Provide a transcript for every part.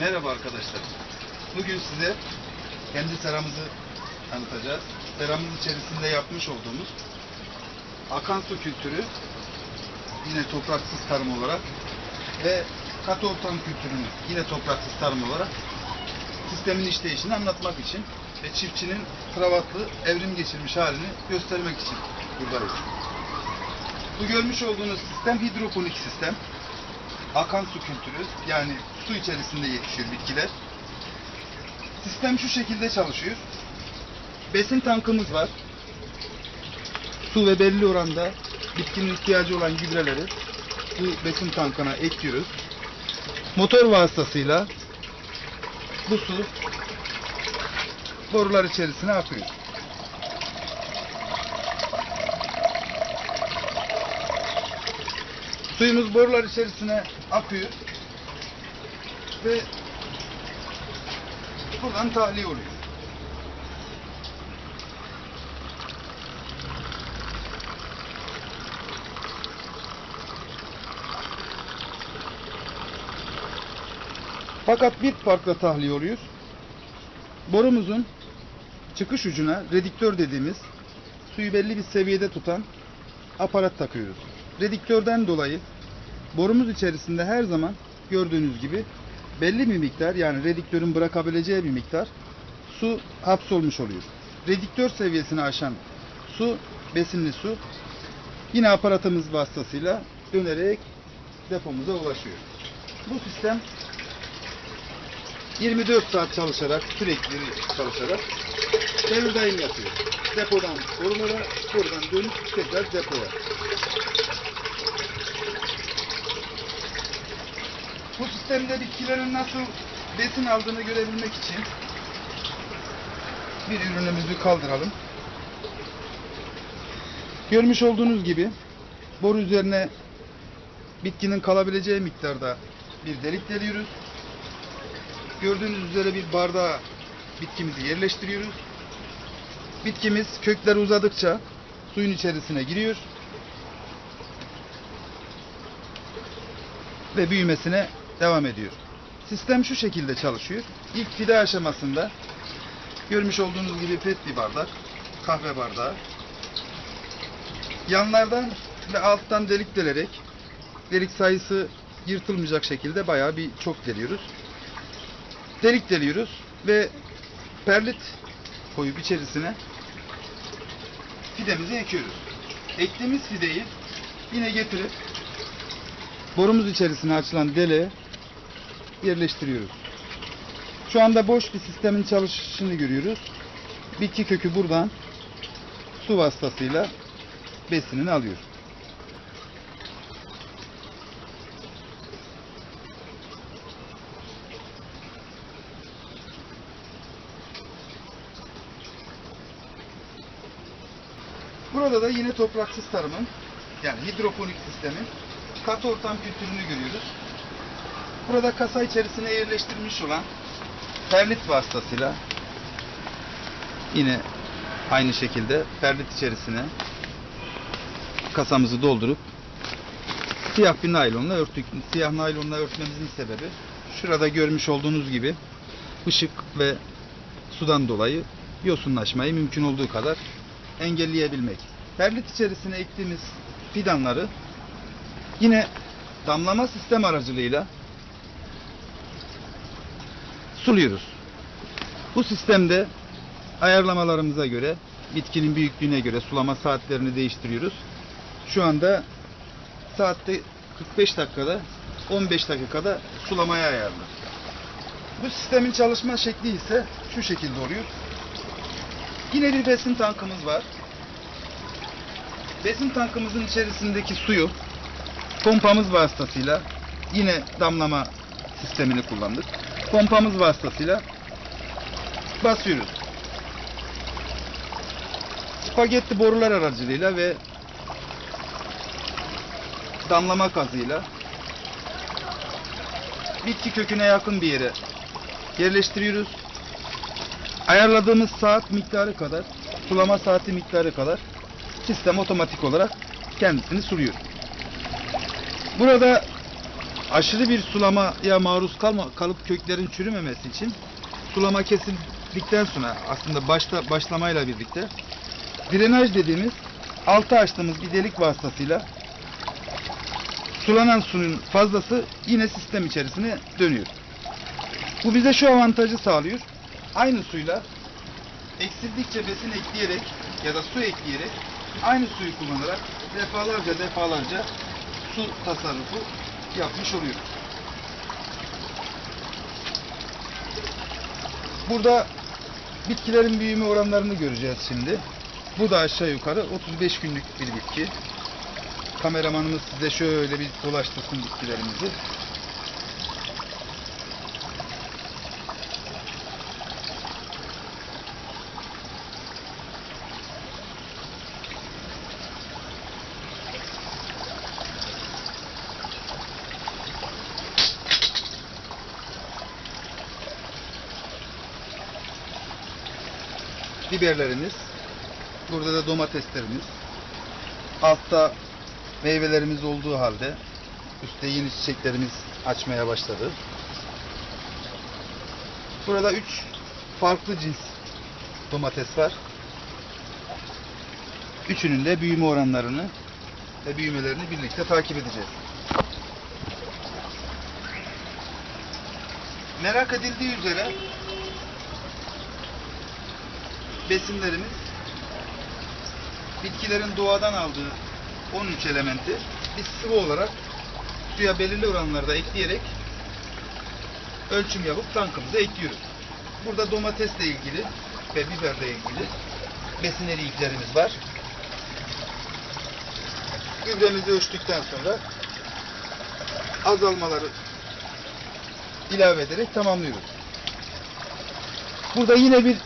Merhaba arkadaşlar. Bugün size kendi seramızı tanıtacağız. Seramız içerisinde yapmış olduğumuz akan su kültürü yine topraksız tarım olarak ve katı ortam kültürünü yine topraksız tarım olarak sistemin işleyişini anlatmak için ve çiftçinin kravatlı evrim geçirmiş halini göstermek için buradayız. Bu görmüş olduğunuz sistem hidroponik sistem. Akan su kültürü yani su içerisinde yetişiyor bitkiler. Sistem şu şekilde çalışıyor. Besin tankımız var. Su ve belli oranda bitkinin ihtiyacı olan gübreleri bu besin tankına ekliyoruz. Motor vasıtasıyla bu su borular içerisine akıyor. Suyumuz borular içerisine akıyor ve buradan tahliye oluyor. Fakat bir farkla tahliye oluyor. Borumuzun çıkış ucuna rediktör dediğimiz suyu belli bir seviyede tutan aparat takıyoruz. Rediktörden dolayı borumuz içerisinde her zaman gördüğünüz gibi belli bir miktar yani rediktörün bırakabileceği bir miktar su hapsolmuş oluyor. Rediktör seviyesini aşan su, besinli su yine aparatımız vasıtasıyla dönerek depomuza ulaşıyor. Bu sistem 24 saat çalışarak, sürekli çalışarak devir daim yapıyor. Depodan borulara, buradan dönüp tekrar depoya. Bu sistemde bitkilerin nasıl besin aldığını görebilmek için bir ürünümüzü kaldıralım. Görmüş olduğunuz gibi boru üzerine bitkinin kalabileceği miktarda bir delik deliyoruz. Gördüğünüz üzere bir bardağa bitkimizi yerleştiriyoruz. Bitkimiz kökleri uzadıkça suyun içerisine giriyor. Ve büyümesine devam ediyor. Sistem şu şekilde çalışıyor. İlk fide aşamasında görmüş olduğunuz gibi pet bir bardak, kahve bardağı. Yanlardan ve alttan delik delerek delik sayısı yırtılmayacak şekilde bayağı bir çok deliyoruz delik deliyoruz ve perlit koyup içerisine fidemizi ekiyoruz. Ektiğimiz fideyi yine getirip borumuz içerisine açılan deliğe yerleştiriyoruz. Şu anda boş bir sistemin çalışışını görüyoruz. Bitki kökü buradan su vasıtasıyla besinini alıyor. Burada da yine topraksız tarımın yani hidroponik sistemin katı ortam kültürünü görüyoruz. Burada kasa içerisine yerleştirilmiş olan perlit vasıtasıyla yine aynı şekilde perlit içerisine kasamızı doldurup siyah bir naylonla örttük. Siyah naylonla örtmemizin sebebi şurada görmüş olduğunuz gibi ışık ve sudan dolayı yosunlaşmayı mümkün olduğu kadar engelleyebilmek. Perlit içerisine ektiğimiz fidanları yine damlama sistem aracılığıyla suluyoruz. Bu sistemde ayarlamalarımıza göre bitkinin büyüklüğüne göre sulama saatlerini değiştiriyoruz. Şu anda saatte 45 dakikada 15 dakikada sulamaya ayarlı. Bu sistemin çalışma şekli ise şu şekilde oluyor. Yine bir besin tankımız var. Besin tankımızın içerisindeki suyu pompamız vasıtasıyla yine damlama sistemini kullandık. Pompamız vasıtasıyla basıyoruz. Spagetti borular aracılığıyla ve damlama kazıyla bitki köküne yakın bir yere yerleştiriyoruz ayarladığımız saat miktarı kadar, sulama saati miktarı kadar sistem otomatik olarak kendisini suluyor. Burada aşırı bir sulamaya maruz kalma, kalıp köklerin çürümemesi için sulama kesildikten sonra aslında başta başlamayla birlikte drenaj dediğimiz altı açtığımız bir delik vasıtasıyla sulanan suyun fazlası yine sistem içerisine dönüyor. Bu bize şu avantajı sağlıyor. Aynı suyla eksildikçe besin ekleyerek ya da su ekleyerek aynı suyu kullanarak defalarca defalarca su tasarrufu yapmış oluyoruz. Burada bitkilerin büyüme oranlarını göreceğiz şimdi. Bu da aşağı yukarı 35 günlük bir bitki. Kameramanımız size şöyle bir dolaştırsın bitkilerimizi. Biberlerimiz. Burada da domateslerimiz. Altta meyvelerimiz olduğu halde üstte yeni çiçeklerimiz açmaya başladı. Burada üç farklı cins domates var. Üçünün de büyüme oranlarını ve büyümelerini birlikte takip edeceğiz. Merak edildiği üzere besinlerimiz bitkilerin doğadan aldığı 13 elementi biz sıvı olarak suya belirli oranlarda ekleyerek ölçüm yapıp tankımıza ekliyoruz. Burada domatesle ilgili ve biberle ilgili besin eriyiklerimiz var. Gübremizi ölçtükten sonra azalmaları ilave ederek tamamlıyoruz. Burada yine bir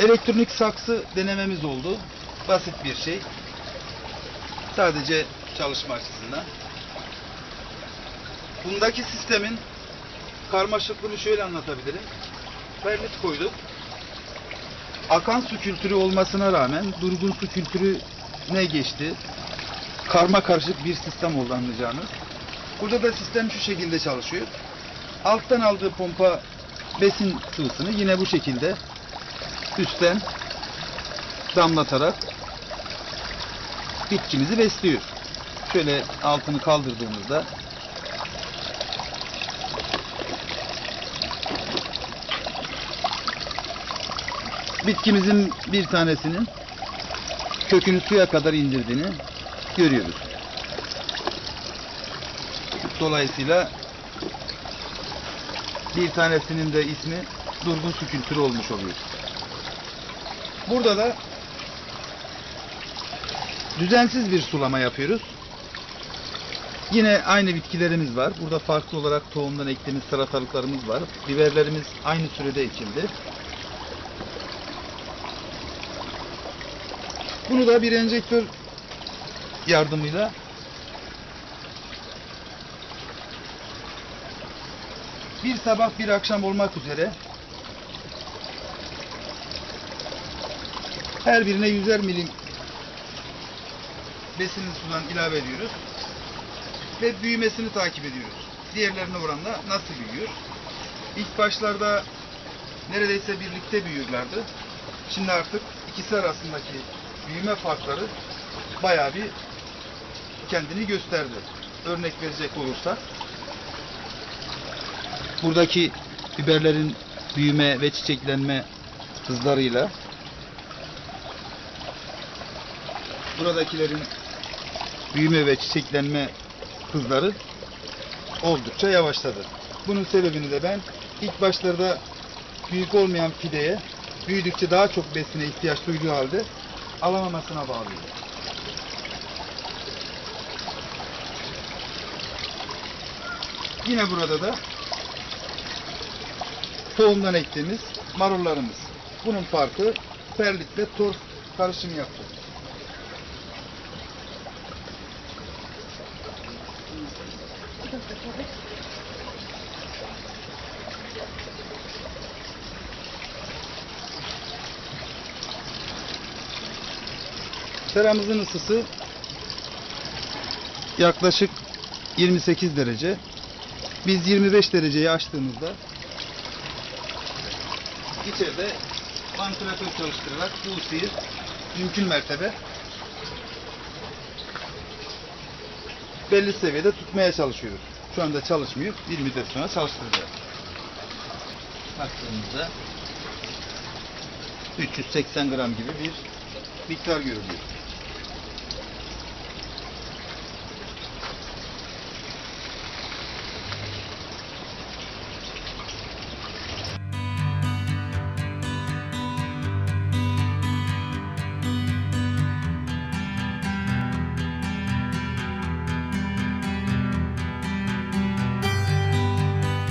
elektronik saksı denememiz oldu. Basit bir şey. Sadece çalışma açısından. Bundaki sistemin karmaşıklığını şöyle anlatabilirim. Perlit koyduk. Akan su kültürü olmasına rağmen durgun su kültürü ne geçti? Karma karışık bir sistem oldu anlayacağınız. Burada da sistem şu şekilde çalışıyor. Alttan aldığı pompa besin sıvısını yine bu şekilde üstten damlatarak bitkimizi besliyor. Şöyle altını kaldırdığımızda bitkimizin bir tanesinin kökünü suya kadar indirdiğini görüyoruz. Dolayısıyla bir tanesinin de ismi durgun su kültürü olmuş oluyor. Burada da düzensiz bir sulama yapıyoruz. Yine aynı bitkilerimiz var. Burada farklı olarak tohumdan ektiğimiz salatalıklarımız var. Biberlerimiz aynı sürede ekildi. Bunu da bir enjektör yardımıyla bir sabah bir akşam olmak üzere her birine 100'er milim besinin sudan ilave ediyoruz ve büyümesini takip ediyoruz. Diğerlerine oranla nasıl büyüyor? İlk başlarda neredeyse birlikte büyürlerdi. Şimdi artık ikisi arasındaki büyüme farkları bayağı bir kendini gösterdi. Örnek verecek olursak buradaki biberlerin büyüme ve çiçeklenme hızlarıyla buradakilerin büyüme ve çiçeklenme hızları oldukça yavaşladı. Bunun sebebini de ben ilk başlarda büyük olmayan fideye büyüdükçe daha çok besine ihtiyaç duyduğu halde alamamasına bağlıyorum. Yine burada da tohumdan ektiğimiz marullarımız. Bunun farkı perlitle torf karışımı yaptı. Seramızın ısısı yaklaşık 28 derece. Biz 25 dereceyi açtığımızda içeride vantilatör çalıştırarak bu ısıyı mümkün mertebe belli seviyede tutmaya çalışıyoruz. Şu anda çalışmıyor. Bir müddet sonra çalıştıracağız. Baktığımızda 380 gram gibi bir miktar görülüyor.